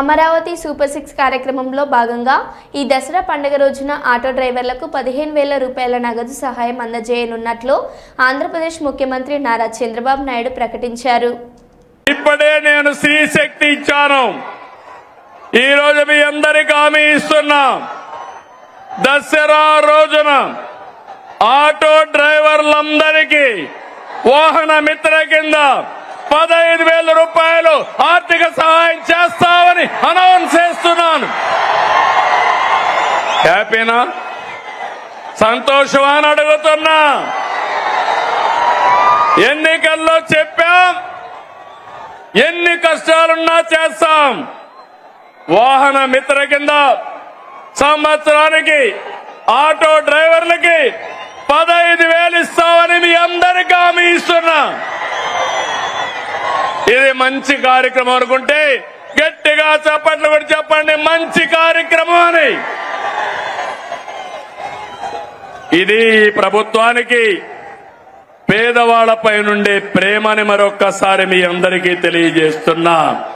Amaravati super six కార్యక్రమంలో భాగంగా ఈ దసరా పండుగ రోజున ఆటో డ్రైవర్లకు పదిహేను వేల రూపాయల నగదు సహాయం అందజేయనున్నట్లు ఆంధ్రప్రదేశ్ ముఖ్యమంత్రి నారా చంద్రబాబు నాయుడు ప్రకటించారు. ఇప్పుడే నేను స్త్రీ శక్తి ఇచ్చాను. ఈ రోజు మీ అందరికి హామీ ఇస్తున్నా. దసరా రోజున ఆటో డ్రైవర్లందరికీ వాహన మిత్ర కింద పదహైదు వేల రూపాయలు ఆర్థిక సహాయం చేస్తారు హ్యాపీనా? సంతోషమా అని అడుగుతున్నా. ఎన్నికల్లో చెప్పాం. ఎన్ని కష్టాలున్నా చేస్తాం. వాహన మిత్ర కింద సంవత్సరానికి ఆటో డ్రైవర్లకి పదహైదు వేలు ఇస్తామని మీ అందరికీ హామీ ఇస్తున్నా. ఇది మంచి కార్యక్రమం అనుకుంటే గట్టిగా చెప్పట్లు కూడా చెప్పండి మంచి కార్యక్రమం అని. ఇది ప్రభుత్వానికి పేదవాళ్ళపై నుండే ప్రేమని మరొక్కసారి మీ అందరికీ తెలియజేస్తున్నా.